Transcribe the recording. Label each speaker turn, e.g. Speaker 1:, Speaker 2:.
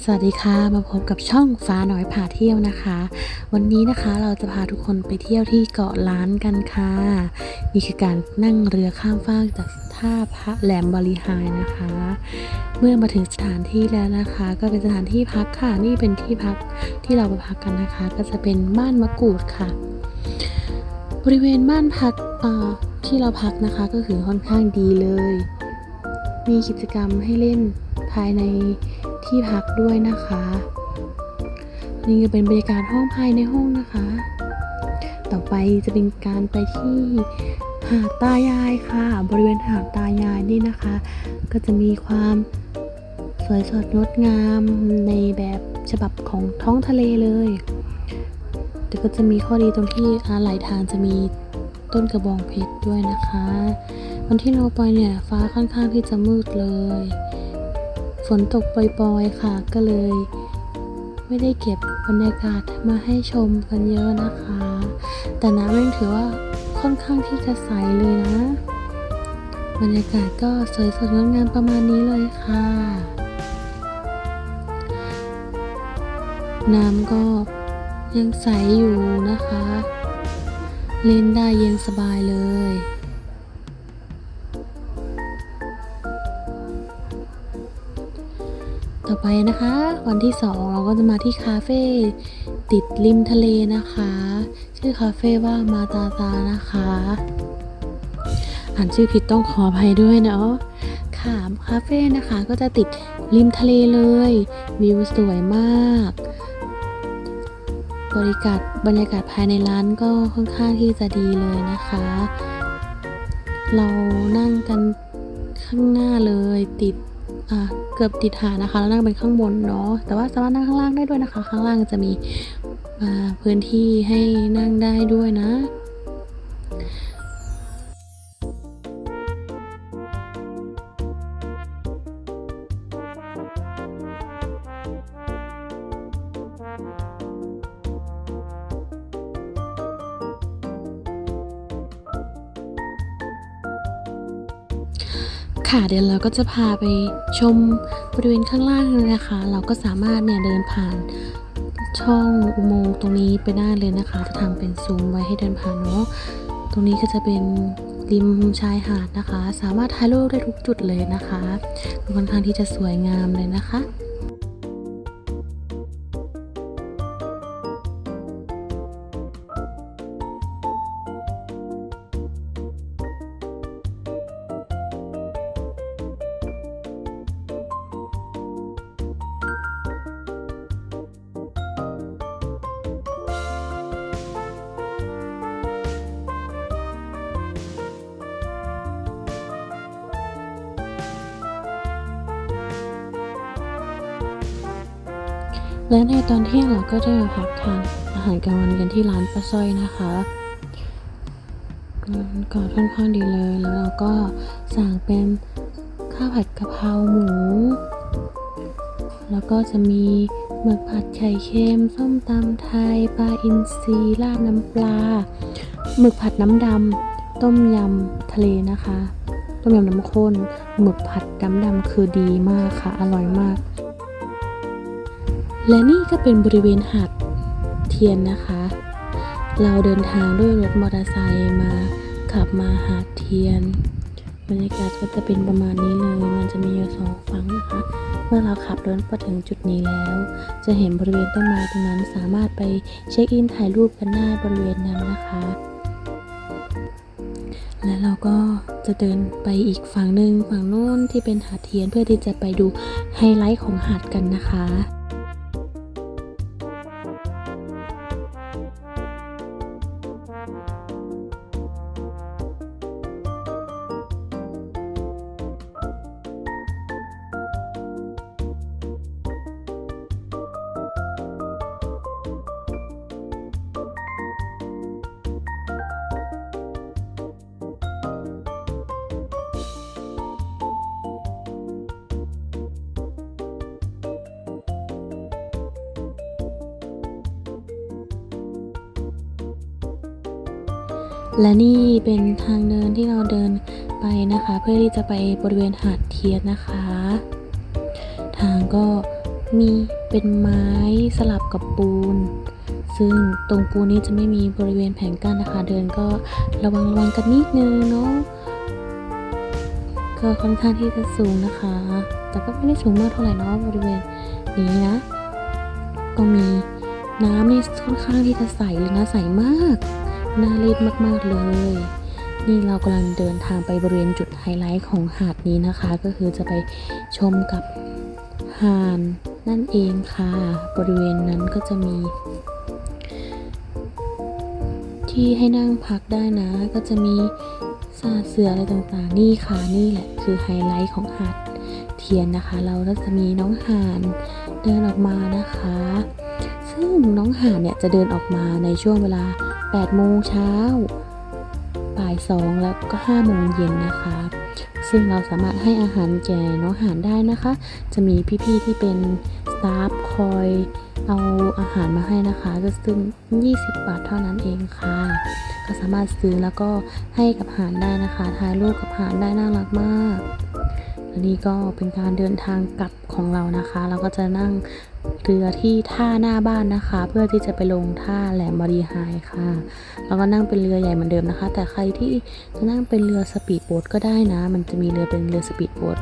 Speaker 1: สวัสดีค่ะ มาพบกับช่องฟ้าน้อยพาเที่ยวนะคะ วันนี้นะคะเราจะพาทุกคนไปเที่ยวที่เกาะล้านกันค่ะ นี่คือการนั่งเรือข้ามฟากจากท่าพระแหลมบริหายนะคะ เมื่อมาถึงสถานที่แล้วนะคะ ก็เป็นสถานที่พักค่ะ นี่เป็นที่พักที่เราไปพักกันนะคะ ก็จะเป็นบ้านมะกรูดค่ะ บริเวณบ้านพักที่เราพักนะคะก็คือค่อนข้างดีเลย มีกิจกรรมให้เล่นภายใน ที่พักด้วยนะคะ นี่ก็เป็นบรรยากาศห้องภายในห้องนะคะ ต่อไปจะเป็นการไปที่หาดตายายค่ะ บริเวณหาดตายายนี่นะคะ ก็จะมีความสวยสดงดงามในแบบฉบับของท้องทะเลเลยแต่ก็จะมีข้อดีตรงที่อาไหลทางจะมีต้นกระบองเพชรด้วยนะคะ วันที่เราไปเนี่ยฟ้าค่อนข้างที่จะมืดเลย ฝนตกปล่อยๆค่ะก็เลย ไม่ได้เก็บบรรยากาศมาให้ชมกันเยอะนะคะ แต่น้ำยังถือว่าค่อนข้างที่จะใสเลยนะ บรรยากาศก็สวยสดงดงามประมาณนี้เลยค่ะ น้ำก็ยังใสอยู่นะคะ เล่นได้เย็นสบายเลย ต่อไปนะคะ วันที่สองเราก็จะมาที่คาเฟ่ติดริมทะเลนะคะ ชื่อคาเฟ่ว่ามาตาตานะคะ อ่านชื่อผิดต้องขออภัยด้วยเนาะค่ะคาเฟ่นะคะก็จะติดริมทะเลเลย วิวสวยมาก บริการบรรยากาศภายในร้านก็ค่อนข้างที่จะดีเลยนะคะ เรานั่งกันข้างหน้าเลยติด เกือบติดหาดนะคะ แล้วนั่งเป็นข้างบนเนาะแต่ว่าสามารถนั่งข้างล่างได้ด้วยนะคะ ข้างล่างจะมีพื้นที่ให้นั่งได้ด้วยนะ ค่ะเดี๋ยวเราก็จะพาไปชมบริเวณข้างล่างเลยนะคะ เราก็สามารถเนี่ยเดินผ่านช่องอุโมงค์ตรงนี้ไปได้เลยนะคะ จะทำเป็นซูมไว้ให้เดินผ่านเนาะตรงนี้ก็จะเป็นริมชายหาดนะคะ สามารถถ่ายรูปได้ทุกจุดเลยนะคะค่อนข้างที่จะสวยงามเลยนะคะ และในตอนเที่ยงเราก็ได้มาพักทานอาหารกลางวันกันที่ร้านป้าสร้อยนะคะก็ค่อนข้างดีเลย แล้วเราก็สั่งเป็นข้าวผัดกะเพราหมู แล้วก็จะมีหมึกผัดไข่เค็มส้มตำไทยปลาอินทรีราดน้ำปลาหมึกผัดน้ำดำต้มยำทะเลนะคะ ต้มยำน้ำข้นหมึกผัดน้ำดำคือดีมากค่ะ อร่อยมาก และนี่ก็เป็นบริเวณหาดเทียนนะคะ เราเดินทางด้วยรถมอเตอร์ไซค์มาขับมาหาดเทียน บรรยากาศก็จะเป็นประมาณนี้เลย มันจะมีอยู่สองฝั่งนะคะ เมื่อเราขับรถมาถึงจุดนี้แล้ว จะเห็นบริเวณต้นไม้ตรงนั้นสามารถไปเช็คอินถ่ายรูปกันได้บริเวณนั้นนะคะ และเราก็จะเดินไปอีกฝั่งหนึ่งฝั่งโน้นที่เป็นหาดเทียนเพื่อที่จะไปดูไฮไลท์ของหาดกันนะคะ และนี่เป็นทางเดินที่เราเดินไปนะคะ เพื่อที่จะไปบริเวณหาดเทียนนะคะ ทางก็มีเป็นไม้สลับกับปูน ซึ่งตรงปูนนี้จะไม่มีบริเวณแผงกั้นนะคะ เดินก็ระวังระวังกันนิดนึงเนาะก็ค่อนข้างที่จะสูงนะคะ แต่ก็ไม่ได้สูงมากเท่าไหร่เนาะบริเวณนี้นะ ก็มีน้ำนี่ค่อนข้างที่จะใสเลยนะใสมาก น่าเล่นมาก ๆ เลย นี่เรากำลังเดินทางไปบริเวณจุดไฮไลท์ของหาดนี้นะคะ ก็คือจะไปชมกับหาดนั่นเองค่ะ บริเวณนั้นก็จะมี ที่ให้นั่งพักได้นะ ก็จะมีซาเสืออะไรต่างๆ นี่ค่ะ นี่แหละคือไฮไลท์ของหาดเทียนนะคะ เราก็จะมีน้องห่านเดินออกมานะคะ ซึ่งน้องห่านเนี่ยจะเดินออกมาในช่วงเวลา 8 โมงเช้า บ่าย 2 แล้วก็ 5 โมงเย็นนะคะ ซึ่งเราสามารถให้อาหารแก่น้องห่านได้นะคะ จะมีพี่ๆที่เป็นสตาฟคอยเอาอาหารมาให้นะคะก็ซึ่ง 20 บาทเท่านั้นเองค่ะ ก็สามารถซื้อแล้วก็ให้กับห่านได้นะคะถ่ายรูปกับห่านได้น่ารักมากและนี่ก็เป็นการเดินทางกลับของเรานะคะ เราก็จะนั่ง เรือที่ท่าหน้าบ้านนะคะ เพื่อที่จะไปลงท่าแหลมบรีไฮค่ะ แล้วก็นั่งเป็นเรือใหญ่เหมือนเดิมนะคะ แต่ใครที่จะนั่งเป็นเรือสปีดโบ๊ทก็ได้นะ มันจะมีเรือเป็นเรือสปีดโบ๊ท